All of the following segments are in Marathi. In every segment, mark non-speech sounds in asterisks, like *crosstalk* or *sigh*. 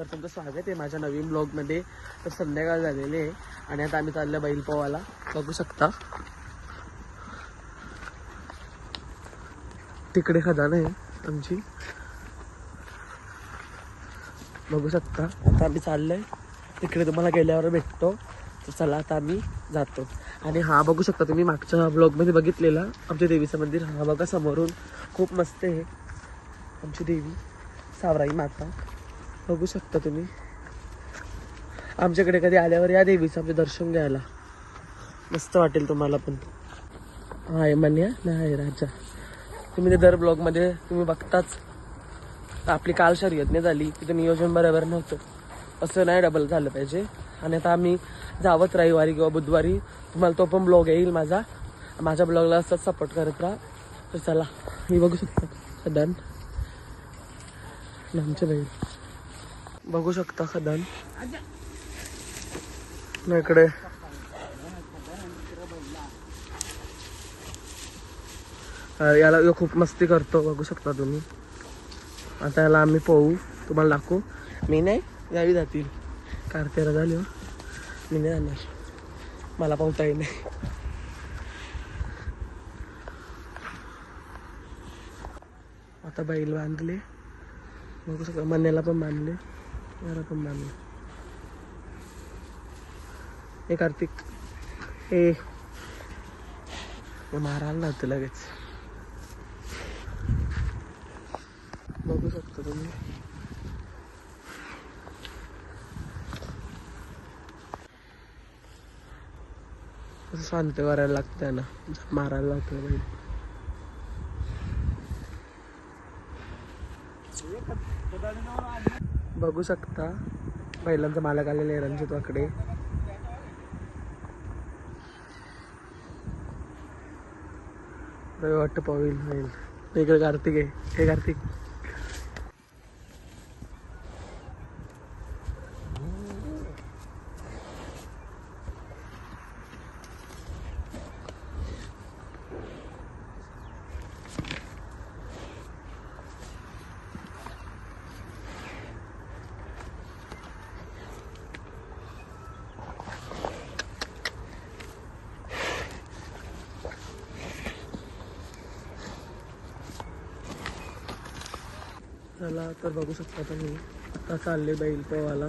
तर तुमचं स्वागत आहे माझ्या नवीन ब्लॉगमध्ये. तर संध्याकाळ झालेली आहे आणि आता आम्ही चाललो बैलपोवाला. बघू शकता. तिकडे खदान आहे आमची. बघू शकता. आता आम्ही चाललोय. तिकडे तुम्हाला गेल्यावर भेटतो. तर चला आता आम्ही जातो. आणि हा बघू शकता तुम्ही मागच्या ब्लॉगमध्ये बघितलेला आमच्या देवीचं मंदिर. हा बघा समोरून खूप मस्त आहे. आमची देवी सावराई माता. बघू शकता तुम्ही. आमच्याकडे कधी आल्यावर या देवीचं आमचे दर्शन घ्यायला. मस्त वाटेल तुम्हाला पण. आहे मन्या? नाही राजा. तुम्ही ते दर ब्लॉगमध्ये तुम्ही बघताच. आपली काल शर्यत नाही झाली तिथं नियोजन बरोबर नव्हतं. असं नाही डबल झालं पाहिजे. आणि आता आम्ही जावत रविवारी किंवा बुधवारी तुम्हाला तो पण ब्लॉग येईल माझा. माझ्या ब्लॉगला असंच सपोर्ट करत राहा. तर चला मी बघू शकतो. सदन आमच्या बाई. बघू शकता खदान. इकडे. याला खूप मस्ती करतो बघू शकता तुम्ही. आता याला आम्ही पोहू. तुम्हाला दाखवू. मी नाही यावी जातील. कारतेरा झाली हो मी नाही जाणार. मला पोहता येईल. नाही आता बैल बांधले. बघू शकता मन्याला पण बांधले. याला पण बांधले कार्तिक ए मारायला नव्हतं लगेच. बघू शकता तुम्ही. असं शांत करायला लागतंय ना. मारायला लागतं बैल बघू शकता. बैलांचा मालक आलेला आहे रणजित वाकडे. रवी वाटतं पवेल होईल. इकडे कार्तिक आहे. हे कार्तिक. चला तर बघू शकता तुम्ही. आता चालले बैल पोवाला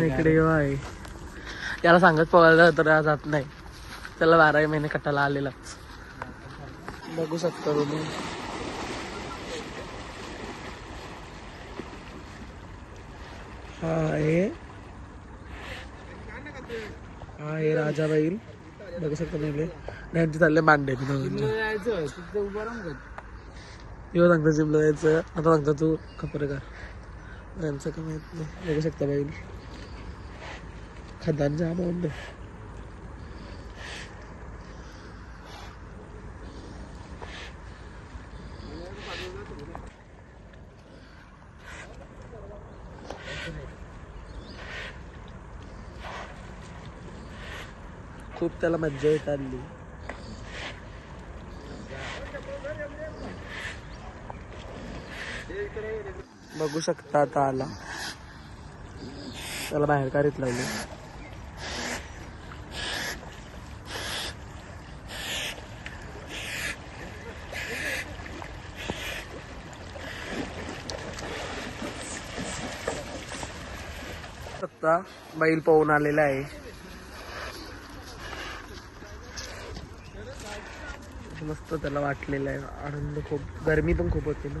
इकडे आहे. याला सांगत पोवायला तर जात नाही. त्याला बाराही महिने कटाला आलेलाच बघू शकता तुम्ही. हा आहे. हा आहे राजा बैल. बघू शकता तुम्ही त्यांचे चालले मांडे यो सांगता जिमला जायचं. आता सांगता तू खपर कर यांचं काय माहीत नाही. बघू शकता बैल खदान जाम आहे खूप त्याला मज्जा येत आली बघू शकता आता आला. त्याला बाहेर काढत लावले? शकता बैल पोहून आलेला आहे. मस्त त्याला वाटलेलं आहे. आनंद खूप गर्मी पण खूप होती ना.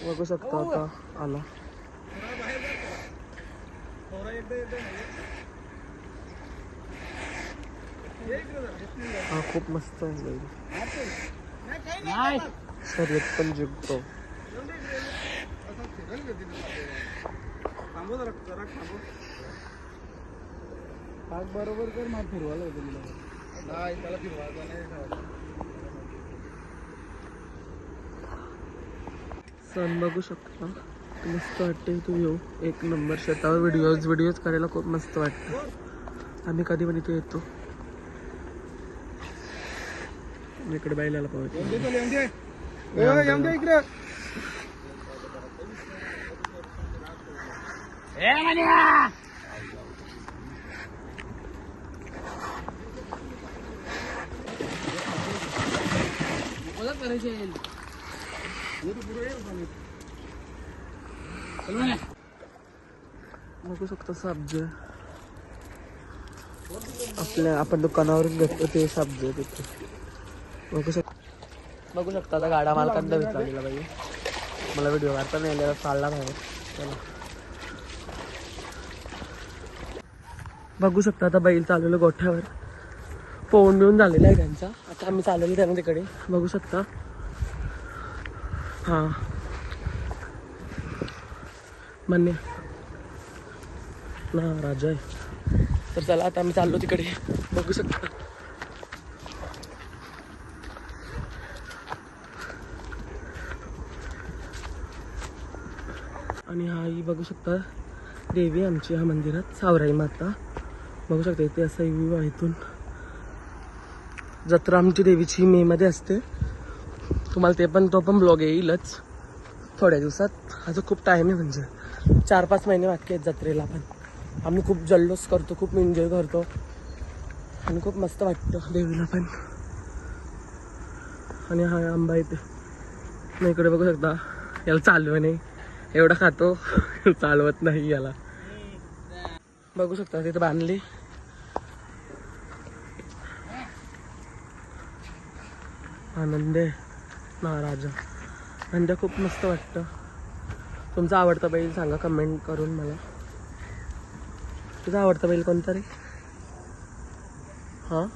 बघू शकता आता आला. हा खूप मस्त आहे बैल. शर्यत पण जिंकतो. बरोबर कर मला फिरवायला होतं तुला. नाही त्याला फिरवायचं नाही. सण बघू शकता. मस्त वाटते तू येऊ एक नंबर शेतावर व्हिडिओज व्हिडिओज करायला खूप मस्त वाटतं. आम्ही कधी पण इथे येतो. इकडे बायलाला पाहतो येऊन दे चल, येऊन दे. ए, येऊन दे इकडे बघू शकतो सब्ज. आपल्या आपण दुकानावरून घेतो ते सब्ज तिथे. बघू शक बघू शकता आता गाडा मालकांना विचारलेला पाहिजे मला व्हिडिओ मारता नाही आलेला चालला नाही चला. बघू शकता आता बैल चालवलं गोठ्यावर. पोहून मिळून झालेला आहे त्यांचा. आता आम्ही चालवलो त्यांना तिकडे. बघू शकता. हां. मान्य. ना राजा आहे. तर चला आता आम्ही चाललो तिकडे. बघू शकता. आणि हा ही बघू शकता देवी आमची ह्या मंदिरात सावराई माता. बघू शकता इथे असा व्ह्यू आहे इथून. जत्रा आमची देवीची मे मध्ये असते. तुम्हाला ते पण तो पण ब्लॉग येईलच. थोड्या दिवसात. अजून खूप टाईम आहे म्हणजे. चार पाच महिने बाकी आहेत जत्रेला पण. आम्ही खूप जल्लोष करतो खूप एन्जॉय करतो. आणि खूप मस्त वाटतं देवीला पण. आणि हा आंबा इथे. मी इकडे बघू शकता. याला चालव नाही. एवढा खातो. *laughs* चालवत नाही याला. बघू शकता तिथे बांधली. आनंद महाराजा. नंद्या खूप मस्त वाटतं. तुमचा आवडता बैल सांगा कमेंट करून मला. तुझा आवडता बैल कोणता रे? हां?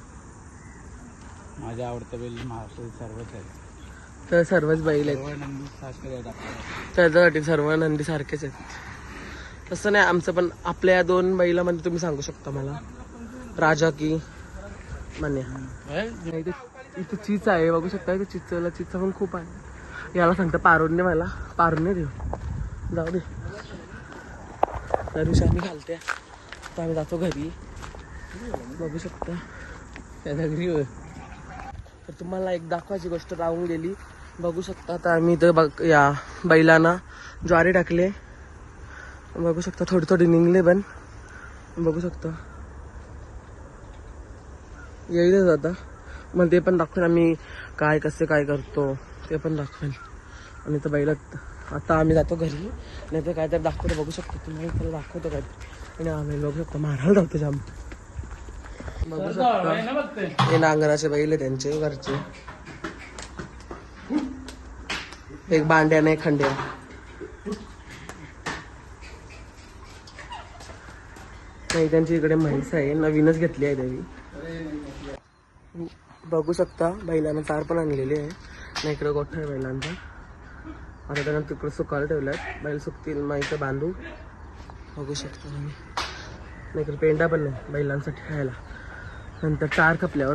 माझा आवडता बैल महाराष्ट्रात सर्वच आहे तर सर्वच बैल आहेत. त्याच्यासाठी सर्व नंदी सारखेच आहेत. तसं नाही आमचं पण आपल्या या दोन बैलामध्ये तुम्ही सांगू शकता मला. राजा की मान्य. इथं चीच आहे बघू शकता इथं चिचला चिचा पण खूप आहे. याला सांगतं पारुण्य मला पारुण्य देऊ. जाऊ दे. त्या दिवशी आम्ही घालते. तर आम्ही जातो घरी. बघू शकता. त्या घरी तर तुम्हाला एक दाखवायची गोष्ट राहून गेली. बघू शकता आता आम्ही इथं बघ या बैलांना ज्वारी टाकले. बघू शकता थोडी थोडी निघले पण. बघू शकता. येईलच आता. मग ते पण दाखवेन आम्ही काय कसे काय करतो. ते पण दाखवेन. आणि तर बैलात आता आम्ही जातो घरी. नाही तर काय तर दाखवतो बघू शकतो. तुम्ही त्याला दाखवतो काय आणि आम्ही बघू शकतो. मारायला जातो जाम बघू शकता. हे नांगराचे बैल त्यांचे घरचे एक बांड्या एक खंड्या. नाही त्यांची इकडे म्हैस आहे. नवीनच घेतली आहे देवी बघू शकता बैलांना चार पण आणलेली आहे. नाही इकडं गोठा आहे बैलांचा. आता त्यांना तिकडं सुकायला ठेवल्यात. बैल सुकतील मग इथं बांधू. बघू शकता तुम्ही. नाही इकडे पेंडा पण नाही बैलांसाठी खायला. नंतर चार खपल्यावर.